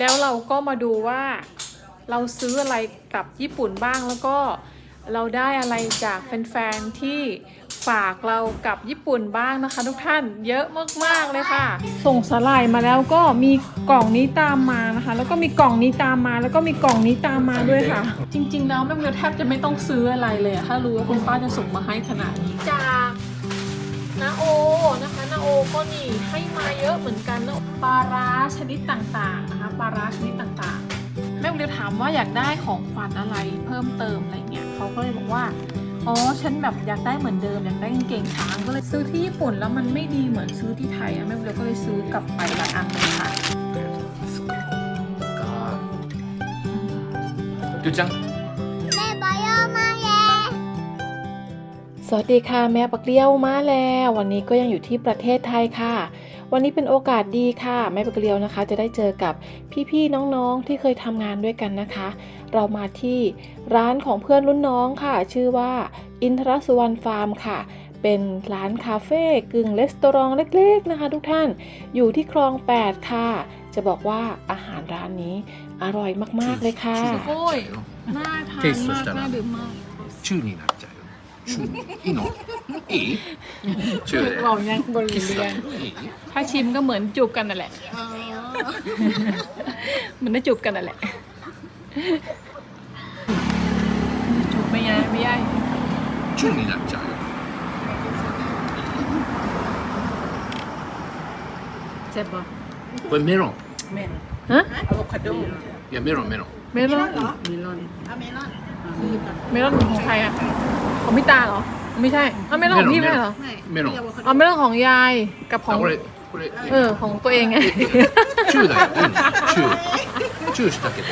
แล้วเราก็มาดูว่าเราซื้ออะไรกลับญี่ปุ่นบ้างแล้วก็เราได้อะไรจากแฟนๆที่ฝากเรากลับญี่ปุ่นบ้างนะคะ ทุกท่านเยอะมากๆเลยค่ะ ส่งสลายมาแล้วก็มีกล่องนี้ตามมานะคะ แล้วก็มีกล่องนี้ตามมา แล้วก็มีกล่องนี้ตามมาด้วยค่ะ จริง ๆ แล้วแม่เมลแทบจะไม่ต้องซื้ออะไรเลยอะถ้ารู้ว่าคุณป้าจะส่งมาให้ขนาดนี้จากนาโอนะคะนา โอก็นี่ให้มาเยอะเหมือนกันนะปลาร้าชนิดต่างๆนะคะปลาร้าชนิดต่างๆ แม่เดียวถามว่าอยากได้ของขวัญอะไรเพิ่มเติมอะไรเงี้ยเขาก็เลยบอกว่าอ๋อฉันแบบอยากได้เหมือนเดิมอยากได้กางเกงช้างก็เลยซื้อที่ญี่ปุ่นแล้วมันไม่ดีเหมือนซื้อที่ไทยอะแม่เดียวก็เลยซื้อกลับไปละอันเลยค่ะจุดจัง สวัสดีค่ะแม่ปักเลี้ยวมาแล้ว วันนี้ก็ยังอยู่ที่ประเทศไทยค่ะ วันนี้เป็นโอกาสดีค่ะ แม่ปักเลี้ยวนะคะ จะได้เจอกับพี่ๆน้องๆที่เคยทำงานด้วยกันนะคะ เรามาที่ร้านของเพื่อนรุ่นน้องค่ะ ชื่อว่าอินทรสุวรรณฟาร์มค่ะ เป็นร้านคาเฟ่กึ่งเลสตอรองเล็กๆนะคะ ทุกท่านอยู่ที่คลอง 8 ค่ะ จะบอกว่าอาหารร้านนี้อร่อยมากๆเลยค่ะโอ้ยน่าทานมากน่าดื่มมากชื่อนี้นะ ชูอีหนออีชื่อเลยรเรายังบริเวณถ้าชิมก็เหมือนจุบกันนั่นแหละเหมือนได้จุบกันนั่นแหละจุบไม่ยายไม่ยายจูบนี่หนะจ้าเจ็บปะเป็นเมลอนเมลอนฮะอะโวคาโดอย่าเมลอนเมลอนเมลอนเหรอเมลอนอะเมลอนเมลอนของใครอะ ของพี่ตาเหรอ ไม่ใช่อ้าวเมลอนของพี่ไม่ใช่เหรอ メロン อ๋อเมลอนของยายกับของ あこれこれ เออ ของตัวเองไง チューだよいいのチューチューしたけど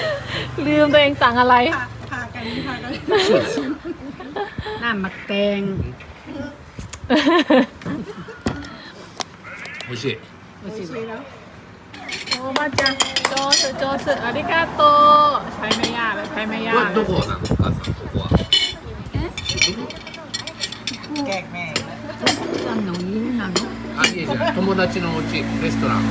ลืมตัวเองสั่งอะไร チューだよ น้ำมักแตง 美味しい โอ้สิ โอ้มาจ้ะโจสึโจสึอาริกาโต ใช้ไม่ยากเลยใช้ไม่ยา こ ก れどこなの母さん 友達のお家レストラン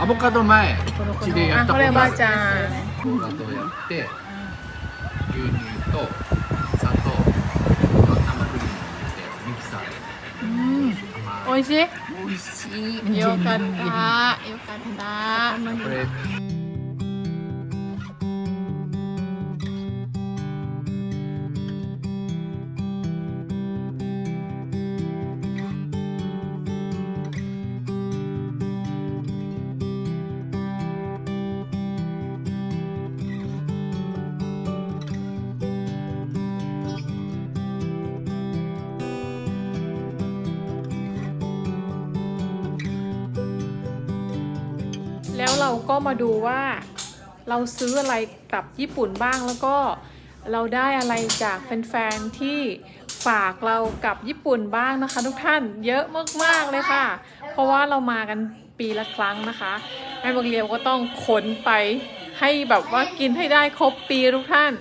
アボカド前うちでやったことあるこればあちゃんアボカドやって牛乳とโอ 甘いいしいら美味しいよかったよかった เราก็มาดูว่าเราซื้ออะไรกลับญี่ปุ่นบ้างแล้วก็เราได้อะไรจากแฟนๆที่ฝากเรากลับญี่ปุ่นบ้างนะคะ ทุกท่านเยอะมากๆเลยค่ะ เพราะว่าเรามากันปีละครั้งนะคะแม่บังเลียวก็ต้องขนไปให้แบบว่ากินให้ได้ครบปีทุกท่าน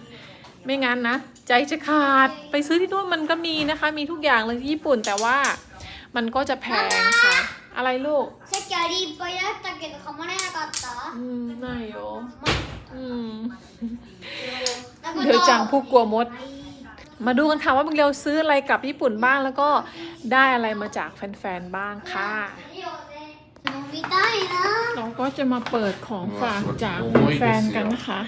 ไม่งั้นนะ ใจจะขาดไปซื้อที่นู่นมันก็มีนะคะ มีทุกอย่างเลยที่ญี่ปุ่นแต่ว่ามันก็จะแพงค่ะ อะไรลูก さっきアリいっぱいあったけど噛まれなかった อืมไม่โยอืม だ เดี๋ยวจังผู้กลัวมด มาดูกันค่ะว่าบังเลียวซื้ออะไรกลับญี่ปุ่นบ้างแล้วก็ได้อะไรมาจากแฟนๆบ้างค่ะ 飲みたいな เราก็จะมาเปิดของฝากจากแฟนๆกันนะคะ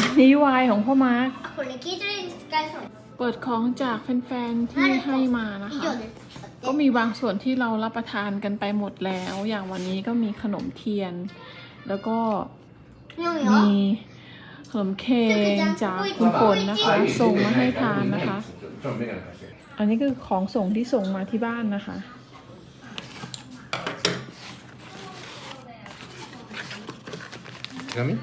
อันนี่วายของพ่อมาร์ค あこれ聞いてるに使えそう เปิดของจากแฟนๆที่ให้มานะ 以 คะ 上です ก็มีบางส่วนที่เรารับประทานกันไปหมดแล้ว อย่างวันนี้ก็มีขนมเทียน แล้วก็มีขนมเคงกจากคุณฝนนะคะส่งมาให้ทานนะคะ อันนี้คือของส่งที่ส่งมาที่บ้านนะคะกามิ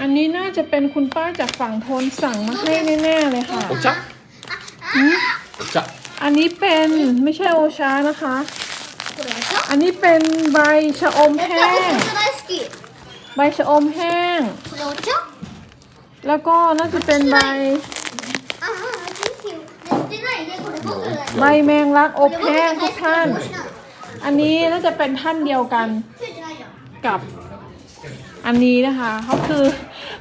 อันนี้น่าจะเป็นคุณป้าจากฝั่งทนสั่งมาให้แน่ๆเลยค่ะ โอชะโอชะอันนี้เป็นไม่ใช่โอชานะคะ อันนี้เป็นใบชะอมแห้ง ใบชะอมแห้ง แล้วก็น่าจะเป็นใบใบแมงลักอบแห้งทุกท่าน อันนี้น่าจะเป็นท่านเดียวกันกับอันนี้นะคะเขาคือ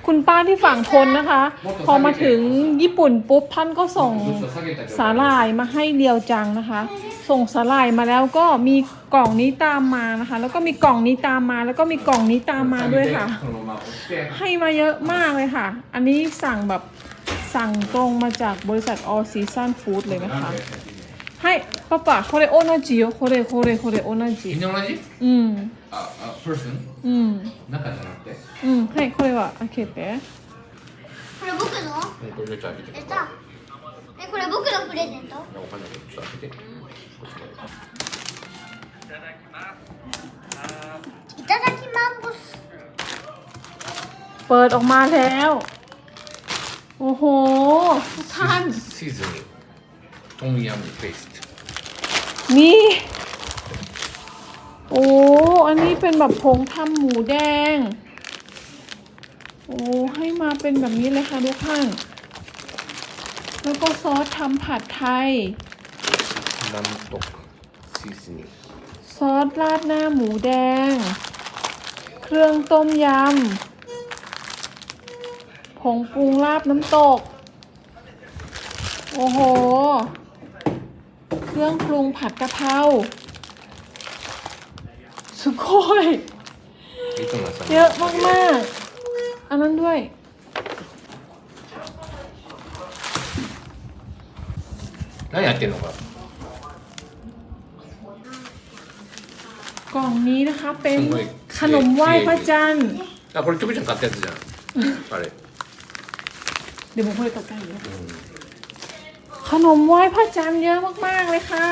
คุณป้าที่ฝั่งทนนะคะ พอมาถึงญี่ปุ่นปุ๊บท่านก็ส่งสาลายมาให้เดียวจังนะคะ ส่งสาลายมาแล้วก็มีกล่องนี้ตามมานะคะ แล้วก็มีกล่องนี้ตามมา แล้วก็มีกล่องนี้ตามมาด้วยค่ะ ให้มาเยอะมากเลยค่ะ อันนี้สั่งแบบสั่งตรงมาจากบริษัทออซีซันฟู้ดเลยนะคะ ให้ป้าป๋าこれ同じよこれこれこれ同じみんな同じอืม ああ person อืม 中じゃなくてうん、はい、これは開けて。これ僕のえこれちょっと開けてやったえこれ僕のプレゼントわかんないけどちょっと開けていただきマンボス เปิดออกมาแล้ว โอ้โห ทุกท่าน シーズン only yummy paste. นี่ โอ้ อันนี้เป็นแบบพงทำหมูแดง โอ้ ให้มาเป็นแบบนี้เลยค่ะทุกท่าแล้วก็ซอสทำผัดไทย Namtok seasoning. ซอสราดหน้าหมูแดง เครื่องต้มยำ ผงปรุงลาบน้ำตก โอ้โห รื่องปรุงผัดกะเพราสุโคย いつもさ เยอะมากๆ อันนั้นด้วย 何やってんのか กล่องนี้นะคะเป็น すごい ขนมไหว้พระจันทร์ あこれキョコちゃん買ったやつじゃんあれ เดี๋ยวผมพูดเลยตกใจอยู่นะ ขนมไหว้พ่อจันเยอะมากๆเลยค่ะ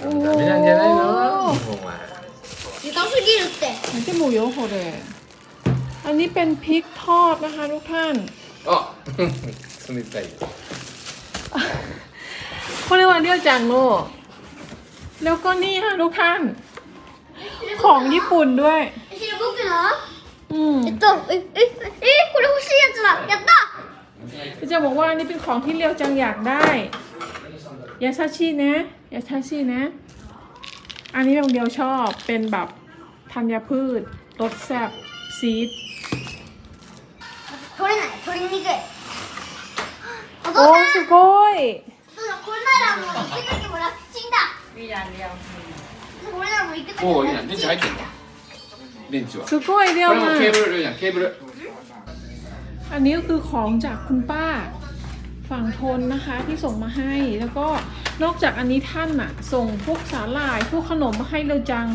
โอ้โห 남자는 안 되나 요? 정 말. 이거 수질 때. มันจะหมูโยโฮเดะอันนี้เป็นพริกทอดนะคะทุกท่านอ๋อสมิ타이 เขาเรียกว่าเรียกจังโนแล้วก็นี่ค่ะทุกท่าน ของญี่ปุ่นด้วย 이제 먹기 나? ออืม 또, ย, 이, 이, 그래 혹시 했잖 아. 야, 나 พี่เจ้บอกว่านี่เป็นของที่เลียวจังอยากได้ ยาชาชีนะ ยาชาชีนะ อันนี้บางเดียวชอบเป็นแบบธัญพืชรสแซ่บซีด取れない取りにくいお父โอ้สุโกยお父さんこれならもう行く時も楽ちんだมีอย่างเดียวこれならもう行く時もおういい楽なちんだ電池はこสุโกยเรีれยวもまあケーブルいやケーブル อันนี้คือของจากคุณป้าฝั่งทนนะคะที่ส่งมาให้แล้วก็นอกจากอันนี้ท่านอะส่งพวกสาหร่ายพวกขนมมาให้เราจัง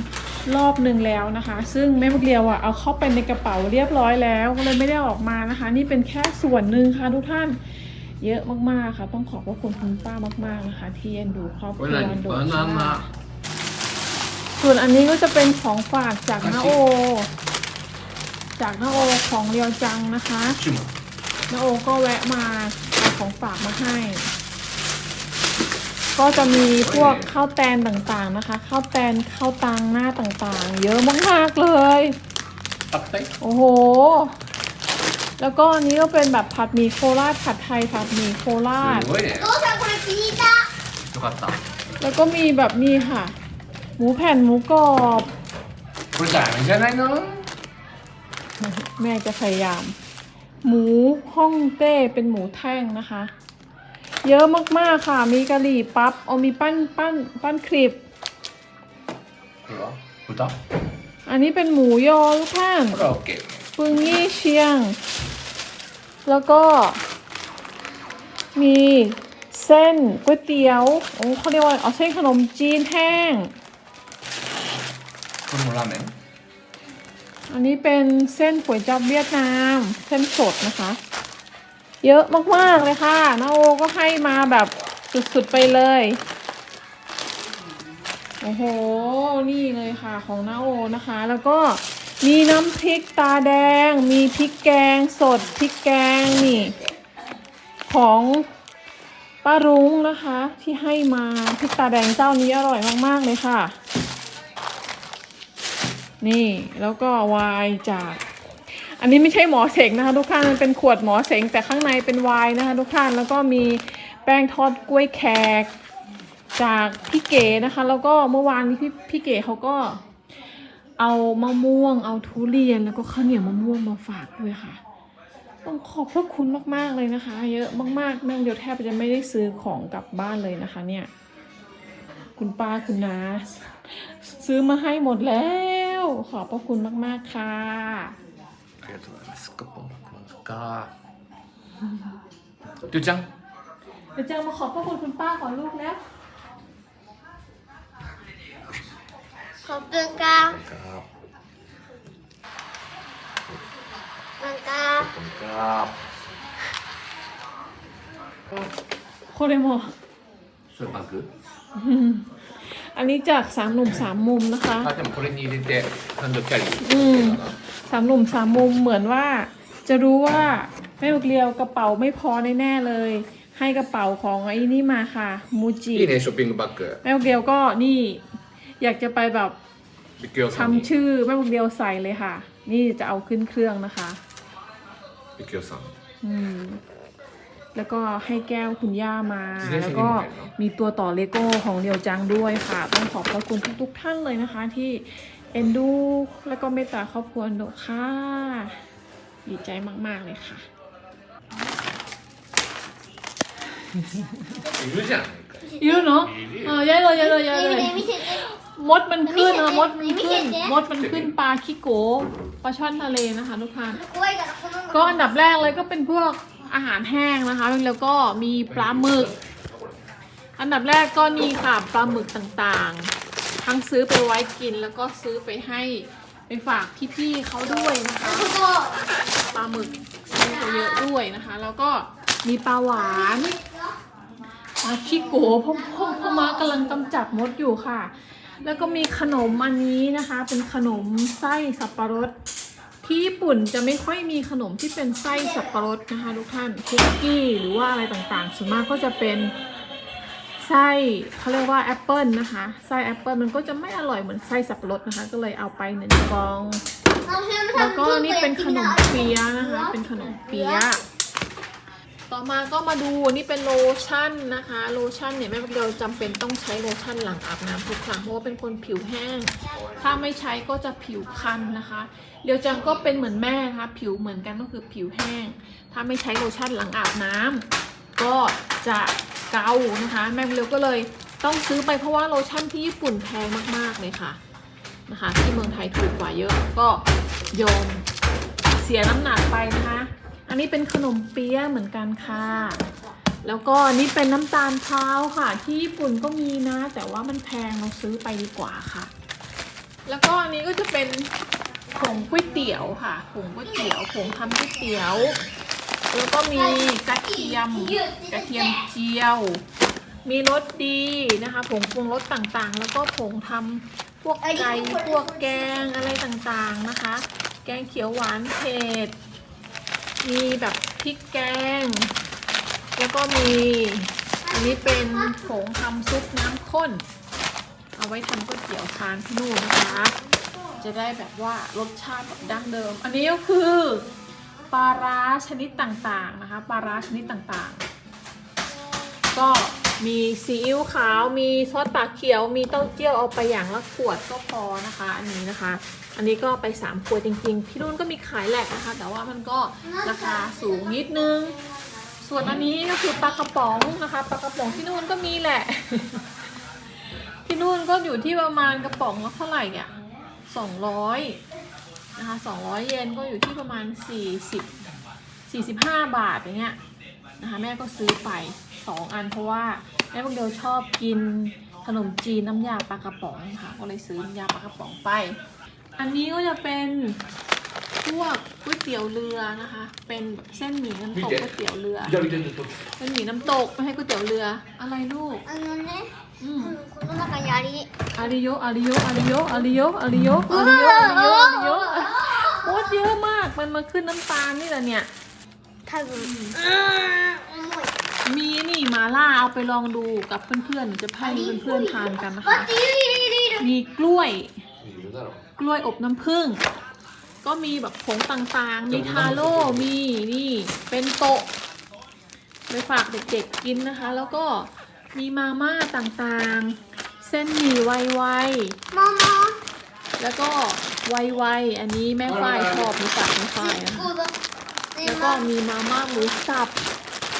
รอบหนึ่งแล้วนะคะ ซึ่งแม่บุกเรียวอะเอาเข้าไปในกระเป๋าเรียบร้อยแล้วเลยไม่ได้ออกมานะคะ นี่เป็นแค่ส่วนหนึ่งค่ะทุกท่านเยอะมากๆค่ะ ต้องขอบพระคุณคุณป้ามากๆนะคะ ที่เอ็นดูครอบครัวโดยส่วนอันนี้ก็จะเป็นของฝากจากนาโอ จากน้าโอของเรียวจังนะคะ チュモ น้าโอก็แวะมาเอาของฝากมาให้ ก็จะมีพวกข้าวแตนต่างๆนะคะ ข้าวแตนข้าวตังหน้าต่างๆ เยอะมากๆเลย パッタイ โอ้โห แล้วก็อันนี้ก็เป็นแบบผัดหมี่โคราชผัดไทยผัดหมี่โคราช すごいねお父さんこれ気に入ったよかった แล้วก็มีแบบนี้ค่ะ หมูแผ่นหมูกรอบ これダメじゃないの แม่จะพยายาม หมูฮ่องเต้เป็นหมูแท่งนะคะ เยอะมากๆค่ะ มีกะหรี่ปั๊บเอามีปั้นปั้นปั้นคลิป 그거 보다 อันนี้เป็นหมูยอทุกท่านเ라우게 ปึงยี่เชียง แล้วก็ มีเส้นก๋วยเตี๋ยวโอ้เขาเรียกว่าเอาเส้นขนมจีนแห้งขนมราเม면 อันนี้เป็นเส้นก๋วยจั๊บเวียดนาม เส้นสดนะคะ เยอะมากๆเลยค่ะนาโอก็ให้มาแบบสุดๆไปเลย โอ้โห นี่เลยค่ะของนาโอนะคะ แล้วก็มีน้ำพริกตาแดง มีพริกแกงสดพริกแกงนี่ ของป้ารุ้งนะคะ ที่ให้มาพริกตาแดงเจ้านี้อร่อยมากๆเลยค่ะ นี่แล้วก็วน์จาก อันนี้ไม่ใช่หมอเสงนะคะทุกท่านมันเป็นขวดหมอเสงแต่ข้างในเป็นวน์นะคะทุกท่านแล้วก็มีแป้งทอดกล้วยแขกจากพี่เก๋นะคะ แล้วก็เมื่อวานนี้พี่พี่เก๋เขาก็เอามะม่วง เอาทุเรียนแล้วก็ข้าวเหนียวมะม่วงมาฝากด้วยค่ะ ต้องขอบพระคุณมากๆเลยนะคะ เยอะมากๆแม่เดียวแทบจะไม่ได้ซื้อของกลับบ้านเลยนะคะ เนี่ย คุณป้าคุณน้าซื้อมาให้หมดแล้ว ขอบพระคุณมากๆค่ะ ありがとうございますカポンマンカりゅうちゃん เดี๋ยวจะมาขอบพระคุณคุณป้าก่อนลูกแล้ว ขอบคุณค่ะ カ ขอบคุณค่ะ ポンカ โคเรโม それバッグ อั นนี้จากสามหนุ่มสามมุมนะคะ あでもこれに入れてハンドキャリーうんかな สามหนุ่มสามมุมเหมือนว่า จะรู้ว่าแม่บุกเรียวกระเป๋าไม่พอแน่ๆเลย ให้กระเป๋าของไอ้นี่มาค่ะมูจิ いいねショッピングバッグ แม่บุกเรียวก็นี่ อยากจะไปแบบ ビッグヨさん ทำ に ชื่อแม่บุกเรียวใส่เลยค่ะ นี่จะเอาขึ้นเครื่องนะคะ ビッグヨさん อืม แล้วก็ให้แก้วคุณย่ามา 自転車にも แล้วก็ 入るの มีตัวต่อเลโก้ของเรียวจังด้วยค่ะ ต้องขอบพระคุณทุกๆท่านเลยนะคะ ที่เอ็นดู แล้วก็เมตตาครอบครัวหนูค่ะ ดีใจมากๆเลยค่ะ いるじゃん เยอะเนาะ いる เอ よ อเยอะเลยเยอะเลยเยอะเลย ね見せて มดมันขึ้นนะมดมันขึ้น 見せて มดมันขึ้นปลาขี้โกปลาช่อนทะเลนะคะทุกท่าน 怖いからこの ก็อันดับแรกเลยก็เป็นพวก อาหารแห้งนะคะ แล้วก็มีปลาหมึก อันดับแรกก็นี่ค่ะปลาหมึกต่างๆ ทั้งซื้อไปไว้กินแล้วก็ซื้อไปให้ไปฝากพี่ๆเขาด้วยนะคะปลาหมึกซื้อไปเยอะด้วยนะคะ แล้วก็มีปลาหวานปลาขี้โกพ่อพ่อพ่อมากำลังกำจัดมดอยู่ค่ะ แล้วก็มีขนมอันนี้นะคะ เป็นขนมไส้สับปะรด ที่ญี่ปุ่นจะไม่ค่อยมีขนมที่เป็นไส้สับปะรดนะคะทุกท่านคุกกี้หรือว่าอะไรต่างๆ ส่วนมากก็จะเป็นไส้เขาเรียกว่าแอปเปิลนะคะไส้แอปเปิลมันก็จะไม่อร่อยเหมือนไส้สับปะรดนะคะ ก็เลยเอาไปหนึ่งกอง แล้วก็นี่เป็นขนมเปี๊ยะนะคะ เป็นขนมเปี๊ยะ ต่อมาก็มาดูนี่เป็นโลชั่นนะคะ โลชั่นเนี่ยแม่เดียวจำเป็นต้องใช้โลชั่นหลังอาบน้ำทุกครั้งเพราะว่าเป็นคนผิวแห้ง ถ้าไม่ใช้ก็จะผิวคันนะคะเดียวจังก็เป็นเหมือนแม่นะคะผิวเหมือนกันก็คือผิวแห้ง ถ้าไม่ใช้โลชั่นหลังอาบน้ำก็จะเกานะคะ แม่เดียวก็เลยต้องซื้อไปเพราะว่าโลชั่นที่ญี่ปุ่นแพงมากๆเลยค่ะนะคะ ที่เมืองไทยถูกกว่าเยอะก็ยอมเสียน้ำหนักไปนะคะ อันนี้เป็นขนมเปี๊ยะเหมือนกันค่ะ แล้วก็อันนี่เป็นน้ำตาลเท้าค่ะ ที่ญี่ปุ่นก็มีนะ แต่ว่ามันแพงเราซื้อไปดีกว่าค่ะ แล้วก็อันนี้ก็จะเป็นผงก๋วยเตี๋ยวค่ะผงก๋วยเตี๋ยวผงทำก๋วยเตี๋ยว แล้วก็มีกระเทียมกระเทียมเจียว มีรสดีนะคะ ผงปรุงรสต่างๆ แล้วก็ผงทำพวกไก่พวกแกงอะไรต่างๆนะคะ แกงเขียวหวานเผ็ด มีแบบพริกแกง แล้วก็มีอันนี้เป็นผงทำซุปน้ำข้น เอาไว้ทำก๋วยเตี๋ยวทานที่นู่นนะคะ จะได้แบบว่ารสชาติแบบดั้งเดิม อันนี้ก็คือปลาร้าชนิดต่างๆนะคะปลาร้าชนิดต่างๆ ก็มีซีอิ๊วขาว มีซอสปลาเขียว มีเต้าเจี้ยวเอาไปอย่างละขวดก็พอนะคะ อันนี้นะคะ อันนี้ก็ไปสามขวดจริงๆ ที่นู่นก็มีขายแหละนะคะ แต่ว่ามันก็ราคาสูงนิดนึง ส่วนอันนี้ก็คือปลากระป๋องนะคะปลากระป๋องที่นู่นก็มีแหละ ที่นู่นก็อยู่ที่ประมาณกระป๋องละเท่าไหร่อะสองร้อยนะคะสองร้อยเยนก็อยู่ที่ประมาณสี่สิบสี่สิบห้าบาทอย่างเงี้ยนะคะแม่ก็ซื้อไปสองอันเพราะว่าแม่พวกเดียวชอบกินขนมจีนน้ำยาปลากระป๋องค่ะก็เลยซื้อน้ำยาปลากระป๋องไป อันนี้ก็จะเป็นพวกก๋วยเตี๋ยวเรือนะคะ เป็นแบบเส้นหมี่น้ำตกก๋วยเตี๋ยวเรือ 左手で取って เป็นหมี่น้ำตกไม่ให้ก๋วยเตี๋ยวเรือ อะไรลูก あのね、 อืม この中にあり。 อาริโยอาริโยอาริโยอาริโยอาริโยอาริโยอาริโยอาริโยโคตรเยอะมาก มันมาขึ้นน้ำตาลนี่แหละเนี่ย 多分。うーん、重い。 มีนี่หมาล่าเอาไปลองดูกับเพื่อนๆจะให้เพื่อนๆทานกันนะคะ 待っているいるいるいる มีกล้วย いるだろ กล้วยอบน้ำผึ้งก็มีแบบผงต่างๆ มีทาโร่ มีนี่เป็นโตะไปฝากเด็กๆกินนะคะ แล้วก็มีมาม่าต่างๆ เส้นหมี่ไวๆมแล้วก็ไวๆอันนี้แม่ฝ้ายชอบมีสับแม่ฝ้ายแล้วก็มีมาม่าหมูสับ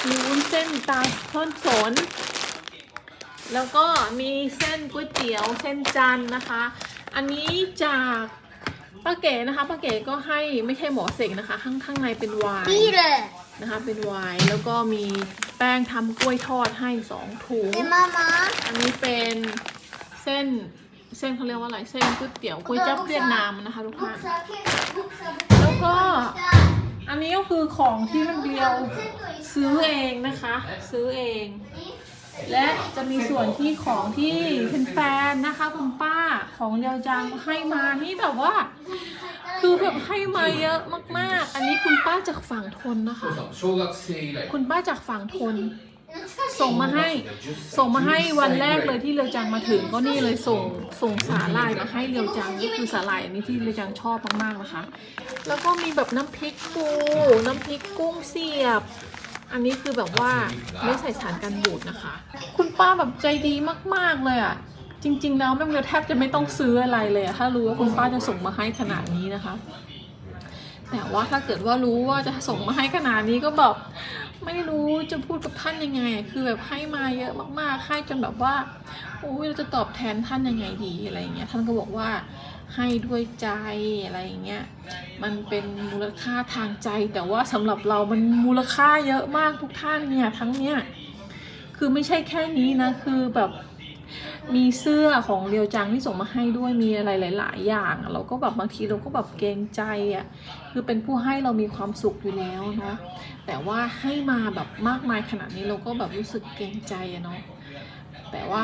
มีวุ้นเส้นตาท่อนสน แล้วก็มีเส้นก๋วยเตี๋ยวเส้นจันนะคะ อันนี้จากป้าเก๋นะคะป้าเก๋ก็ให้ไม่ใช่หมอเสกนะคะ ข้างข้างในเป็นวน์นี่เลยนะคะเป็นวายแล้วก็มีแป้งทำกล้วยทอดให้สองถุงมามาอันนี้เป็นเส้นเส้นเขาเรียกว่าอะไรเส้นก๋วยเตี๋ยวก๋วยจับเวียดนามนะคะทุกท่านแล้วก็อันนี้ก็คือของที่มันเดียวซื้อเองนะคะ ซื้อเอง และจะมีส่วนที่ของที่แฟนนะคะคุณป้าของเดียวจังให้มานี่แบบว่า คือแบบให้มาเยอะมากๆ อันนี้คุณป้าจากฝั่งทนนะคะ คุณป้าจากฝั่งทน ส่งมาให้ ส่งมาให้วันแรกเลยที่เรียวจังมาถึงก็นี่เลยส่งส่งสาหร่ายมาให้เรียวจังนี่คือสาหร่ายอันนี้ที่เรียวจังชอบมากๆนะคะ แล้วก็มีแบบน้ำพริกปู น้ำพริกกุ้งเสียบ อันนี้คือแบบว่าไม่ใส่สารกันบูดนะคะ คุณป้าแบบใจดีมากๆเลยอะ จริง ๆ แล้วแม่เรียวแทบจะไม่ต้องซื้ออะไรเลยอะถ้ารู้ว่าคุณป้าจะส่งมาให้ขนาดนี้นะคะ แต่ว่าถ้าเกิดว่ารู้ว่าจะส่งมาให้ขนาดนี้ก็แบบไม่รู้จะพูดกับท่านยังไงอะคือแบบให้มาเยอะมากๆให้จนแบบว่าโอ้ยเราจะตอบแทนท่านยังไงดีอะไรอย่างเงี้ยท่านก็บอกว่า ให้ด้วยใจอะไรอย่างเงี้ย มันเป็นมูลค่าทางใจ แต่ว่าสำหรับเรามันมูลค่าเยอะมากทุกท่านเนี่ยทั้งเนี้ยคือไม่ใช่แค่นี้นะ คือแบบมีเสื้อของเรียวจังที่ส่งมาให้ด้วยมีอะไรหลาย ๆ อย่างเราก็แบบบางทีเราก็แบบเกรงใจอะคือเป็นผู้ให้เรามีความสุขอยู่แล้วนะแต่ว่าให้มาแบบมากมายขนาดนี้เราก็แบบรู้สึกเกรงใจอะเนาะแต่ว่า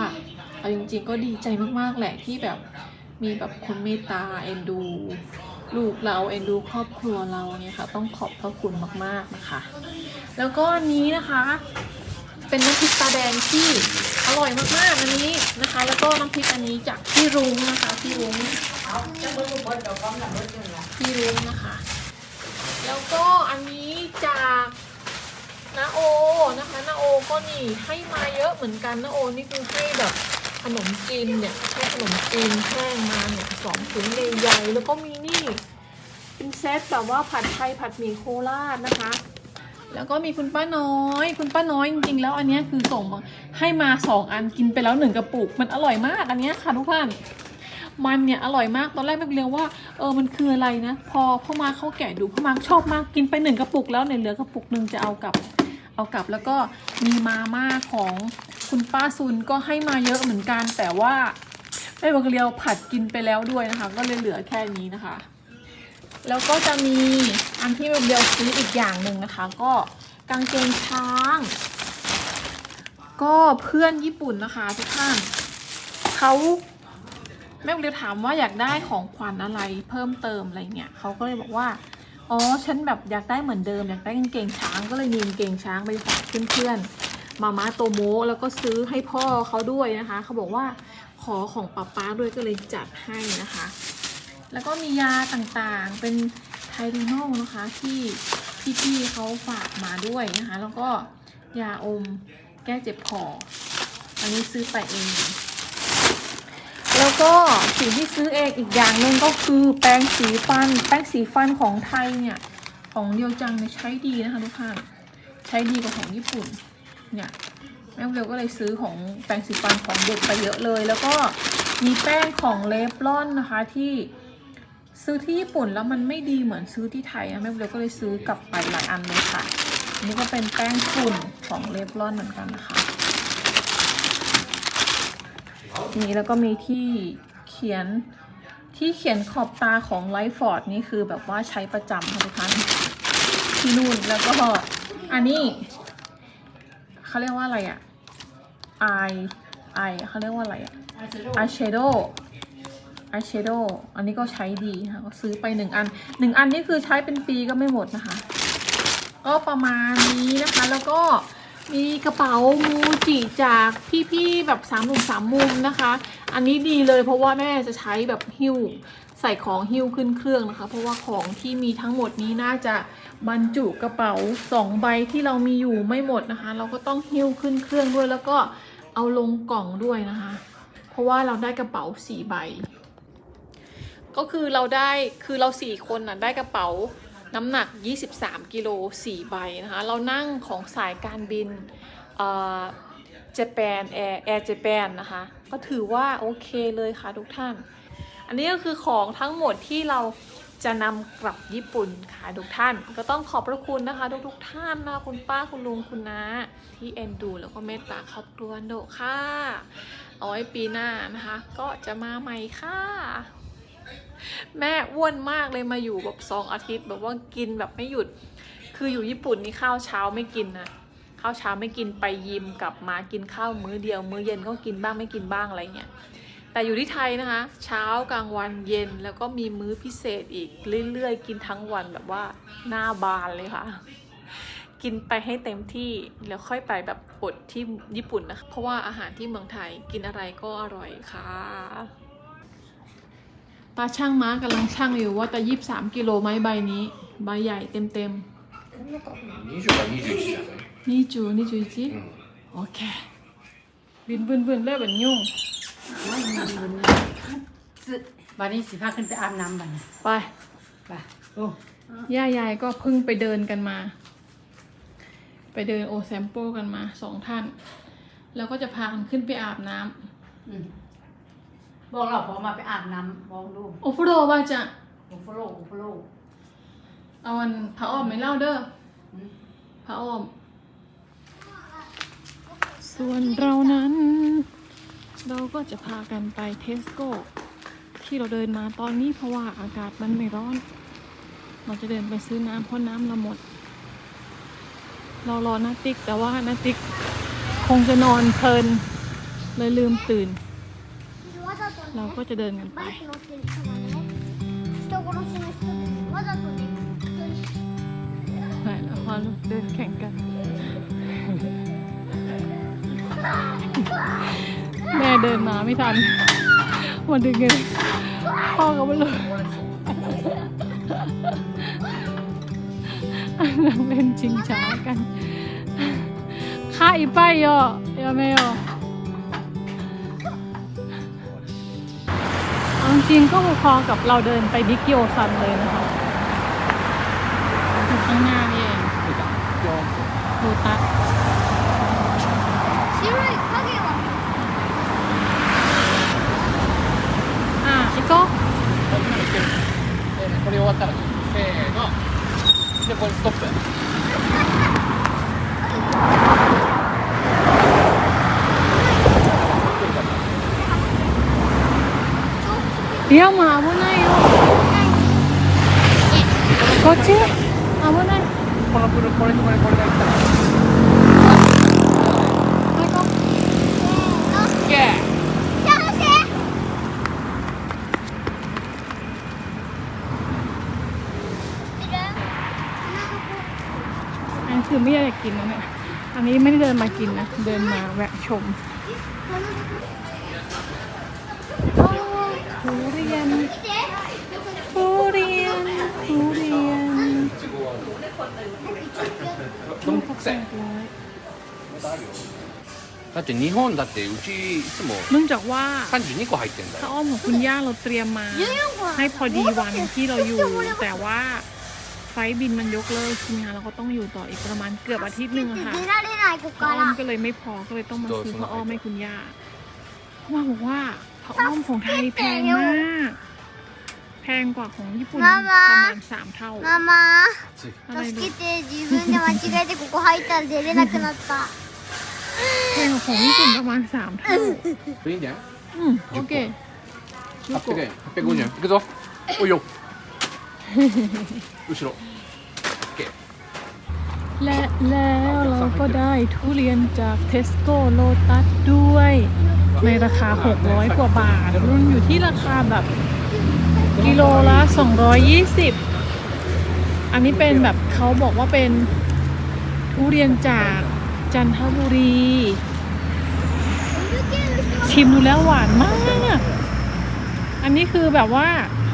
เอาจริง ๆ ก็ดีใจมาก ๆ แหละที่แบบ มีแบบคนเมตตาเอ็นดู ลูกเราเอ็นดูครอบครัวเราเนี่ยค่ะ ต้องขอบพระคุณมากๆนะคะ แล้วก็อันนี้นะคะ เป็นน้ำพริกตาแดงที่อร่อยมากๆอันนี้นะคะ แล้วก็น้ำพริกอันนี้จากพี่รุ้งนะคะพี่รุ้งพี่รุ้งนะคะ แล้วก็อันนี้จากนาโอนะคะนาโอก็นี่ให้มาเยอะเหมือนกันนาโอนี่คือให้แบบ ขนมจีนเนี่ยให้ขนมจีนแห้งมาเนี่ยสองถุงใหญ่ๆแล้วก็มีนี่ เป็นเซตแบบว่าผัดไทยผัดหมี่โคราชนะคะ แล้วก็มีคุณป้าน้อย คุณป้าน้อยจริงๆแล้วอันเนี้ยคือส่งมาให้มาสองอันกินไปแล้วหนึ่งกระปุก มันอร่อยมากอันเนี้ยค่ะทุกท่านมันเนี่ยอร่อยมากตอนแรกไม่เรียกว่าเออมันคืออะไรนะ พอพ่อมาเขาแกะดูพ่อมาชอบมากกินไปหนึ่งกระปุกแล้วเนี่ยเหลือกระปุกหนึ่งจะเอากลับ เอากลับแล้วก็มีมาม่าของ คุณป้าซุนก็ให้มาเยอะเหมือนกัน แต่ว่าแม่บักเรียวผัดกินไปแล้วด้วยนะคะ ก็เลยเหลือแค่นี้นะคะ แล้วก็จะมีอันที่แบบเดียวซื้ออีกอย่างหนึ่งนะคะ ก็กางเกงช้าง ก็เพื่อนญี่ปุ่นนะคะทุกท่านเขาแม่เดียวถามว่าอยากได้ของขวัญอะไรเพิ่มเติมอะไรเงี้ยเขาก็เลยบอกว่าอ๋อฉันแบบอยากได้เหมือนเดิม อยากได้กางเกงช้างก็เลยมีกางเกงช้างไปฝากเพื่อนๆ มาม่าโตโมแล้วก็ซื้อให้พ่อเขาด้วยนะคะ เขาบอกว่าขอของป๊าป๊าด้วยก็เลยจัดให้นะคะ แล้วก็มียาต่างๆเป็นไทริโนลนะคะที่พี่ๆเขาฝากมาด้วยนะคะ แล้วก็ยาอมแก้เจ็บคออันนี้ซื้อไปเอง แล้วก็สิ่งที่ซื้อเองอีกอย่างหนึ่งก็คือแปรงสีฟัน แปรงสีฟันของไทยเนี่ย ของเรียวจังเนี่ยใช้ดีนะคะทุกท่าน ใช้ดีกว่าของญี่ปุ่น เนี่ยแม่เรียวก็เลยซื้อของแปรงสีฟันของเด็กไปเยอะเลย แล้วก็มีแป้งของเลฟลอนนะคะที่ซื้อที่ญี่ปุ่นแล้วมันไม่ดีเหมือนซื้อที่ไทยนะแม่เบลก็เลยซื้อกลับไปหลายอันเลยค่ะอันนี่ก็เป็นแป้งฝุ่นของเลฟลอนเหมือนกันนะคะนี่แล้วก็มีที่เขียนที่เขียนขอบตาของไลฟ์ฟอร์ดนี่คือแบบว่าใช้ประจำค่ะทุกท่านที่นู่นแล้วก็อันนี้ เขาเรียกว่าอะไรอะไอไอเขาเรียกว่าอะไรอะอายแชโดว์อายแชโดว์อันนี้ก็ใช้ดีนะคะก็ซื้อไปหนึ่งอันหนึ่งอันนี่คือใช้เป็นปีก็ไม่หมดนะคะ ก็ประมาณนี้นะคะแล้วก็มีกระเป๋ามูจิจากพี่ๆแบบสามหนุ่มสามมุมนะคะ อันนี้ดีเลยเพราะว่าแม่จะใช้แบบหิ้ว ใส่ของหิ้วขึ้นเครื่องนะคะ เพราะว่าของที่มีทั้งหมดนี้น่าจะบรรจุกระเป๋าสองใบที่เรามีอยู่ไม่หมดนะคะ เราก็ต้องหิ้วขึ้นเครื่องด้วย แล้วก็เอาลงกล่องด้วยนะคะ เพราะว่าเราได้กระเป๋าสี่ใบ ก็คือเราได้คือเราสี่คนน่ะได้กระเป๋าน้ำหนัก 23 กิโล4ใบนะคะ เรานั่งของสายการบินเจแปนแอร์แอร์เจแปนนะคะ ก็ถือว่าโอเคเลยค่ะทุกท่าน อันนี้ก็คือของทั้งหมดที่เราจะนำกลับญี่ปุ่นค่ะทุกท่าน ก็ต้องขอบพระคุณนะคะ ทุกทุกๆท่านนะคุณป้าคุณลุงคุณน้าที่เอ็นดู แล้วก็เมตตาครอบครัวโดค่ะเอาไว้ปีหน้านะคะ ก็จะมาใหม่ค่ะ แม่อ้วนมากเลยมาอยู่แบบสองอาทิตย์ แบบว่ากินแบบไม่หยุด คืออยู่ญี่ปุ่นนี่ข้าวเช้าไม่กินนะข้าวเช้าไม่กินไปยิมกลับมากินข้าวมื้อเดียว มื้อเย็นก็กินบ้างไม่กินบ้างอะไรเงี้ย แต่อยู่ที่ไทยนะคะ เช้ากลางวันเย็นแล้วก็มีมื้อพิเศษอีกเรื่อยๆ กินทั้งวันแบบว่าหน้าบานเลยค่ะ กินไปให้เต็มที่แล้วค่อยไปแบบอดที่ญี่ปุ่นนะคะเพราะว่าอาหารที่เมืองไทยกินอะไรก็อร่อยค่ะ ตาช่างม้ากำลังช่างอยู่ว่าจะยี่สามกิโลไหมใบนี้ ใบใหญ่เต็มเต็ม 20か21じゃないๆนี่จูนี่จูจิ うん โอเค บินบินบินเลยแบบยุ่ง บันนี้สิพาขึ้นไปอาบน้ำบัดนไปไปโอ้ย่ายายก็เพิ่งไปเดินกันมา ไปเดินโอแซมโปกันมาสองท่าน แล้วก็จะพากันขึ้นไปอาบน้ำอืมบอกเราพอมาไปอาบน้ำบอกดูโอฟโรบ้าจะโอฟโลโอฟโลเอาอันพระอ้อมไม่เล่าเด้ออืมพระอ้อม ส่วนเรานั้น เราก็จะพากันไปเทสโก้ที่เราเดินมาตอนนี้เพราะว่าอากาศมันไม่ร้อน เราจะเดินไปซื้อน้ำเพราะน้ำเราหมด เรารอนาติกแต่ว่านาติกคงจะนอนเพลินเลยลืมตื่น เราก็จะเดินกันไป ไปแล้วพอลูกเดินแข่งกัน แม่เดินมาไม่ทันมาดึงเงินพ่อก็ไม่รู้นั่งเล่นจริงช้ากันค่าอีไปย่อยอไม่ยอเอาจริงก็พอกับเราเดินไปดิกิโอซันเลยนะคะอยู่ข้างหน้านี่เองโลตัส か？これ終わったらせーの。でこれストップ。いやもう危ないよ。こっち？危ない。このれこれこれこれがたら。 กกินนะเนี่ยอันนี้ไม่ได้เดินมากินนะ เดินมาแวะชมทุเรียน 見て ทุเรียนทุเรียน どんこくせだって日本だってうちいつも เนื่องจากว่า 32個入ってんだ ถ้า よ อ้อมของคุณย่าเราเตรียมมา 14個 ให้พอดีวันที่เราอยู่ แต่ว่า ไฟล์บินมันยกเลิกทีมงานเราก็ต้องอยู่ต่ออีกประมาณเกือบอาทิตย์หนึ่งอะค่ะ 出られないここ พระ か อ้อม ら ก็เลยไม่พอก็เลยต้องมาซื้อพระอ้อมให้คุณย่าเพราะว่าบอกว่าพระอ้อมของไทยแพงมาก แพงกว่าของญี่ปุ่นประมาณสามเท่า ママ暑い อะไร 助 ดู けて自分で間違えてここ入ったら出れなくなった แพงกว่าของญี่ปุ่นประมาณสามเท่า これいいんじゃない อืมโอเคลูกโกะ 800円850円いくぞおいよ 後ろ OK และแล้วเราก็ได้ทุเรียนจากเทสโก้โลตัสด้วย ในราคา 600 กว่าบาท รุ่นอยู่ที่ราคาแบบ กิโลละ 220 อันนี้เป็นแบบเขาบอกว่าเป็นทุเรียนจากจันทบุรี ชิมดูแล้วหวานมาก อันนี้คือแบบว่า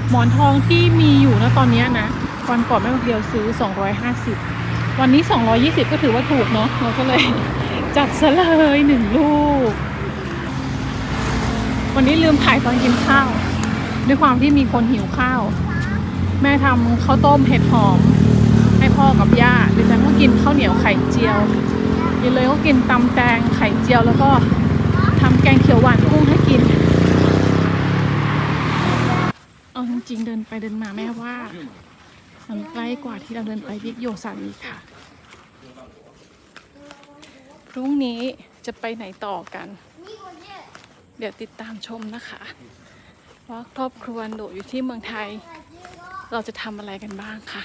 หมอนทองที่มีอยู่นะตอนนี้นะวันก่อนแม่เดียวซื้อ 250 วันนี้ 220 ก็ถือว่าถูกเนาะเราก็เลยจัดซะเลยหนึ่งลูก วันนี้ลืมถ่ายตอนกินข้าว ด้วยความที่มีคนหิวข้าว แม่ทำข้าวต้มเห็ดหอม ให้พ่อกับย่าดี๋ยวฉันก็กินข้าวเหนียวไข่เจียวเดี๋ยวเลยก็กินตำแตงไข่เจียวแล้วก็ทำแกงเขียวหวานกุ้งให้กิน เอาจ ริง ๆ เดินไปเดินมาแม่ว่ามันใกล้กว่าที่เราเดินไปวิกโยสานีค่ะพรุ่งนี้จะไปไหนต่อกัน เดี๋ยวติดตามชมนะคะว่าครอบครัวหนูอยู่ที่เมืองไทย เราจะทำอะไรกันบ้างค่ะ